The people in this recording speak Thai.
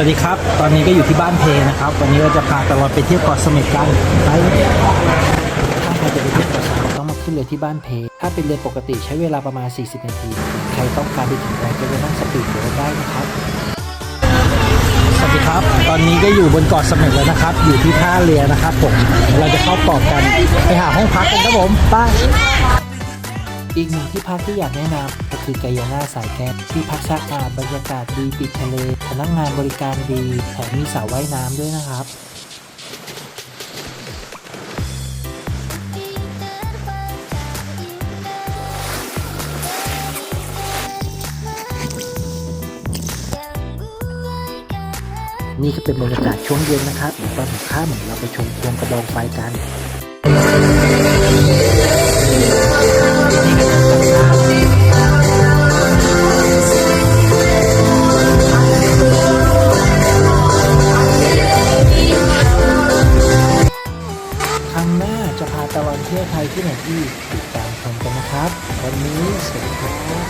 วัสดีครับ ตอนนี้ก็อยู่ที่บ้านเพนะครับ วันนี้เราจะพาตลอดไปเที่ยวเกาะเสม็ดกันไปถ้าใครจะไปเที่ยวเกาะเสม็ดต้องมาขึ้นเรือที่บ้านเพ ถ้าเป็นเรือปกติใช้เวลาประมาณ 40 นาที ใครต้องการไปถึงแรงก็จะนั่งสปีดโบ๊ทได้นะครับ สวัสดีครับ ตอนนี้ก็อยู่บนเกาะเสม็ดแล้วนะครับ อยู่ที่ท่าเรือนะครับผมเดี๋ยวเราจะเข้าเกาะกัน ไปหาห้องพักกันครับผม ไป อีกหนึ่งที่พักที่อยากแนะนำก็คือไกยาน่าสายแก้ที่พักสะอาดบรรยากาศดีติดทะเลพนักงานบริการดีแถมมีสระว่ายน้ำด้วยนะครับนี่ก็เป็นบรรยากาศช่วงเย็นนะครับตอนหัวค่ำเราไปชมควงกระบองไฟกัน ตะวันเที่ยวไทยที่ไหนที่ติดตามชมกันนะครับ วันนี้สวัสดีครับ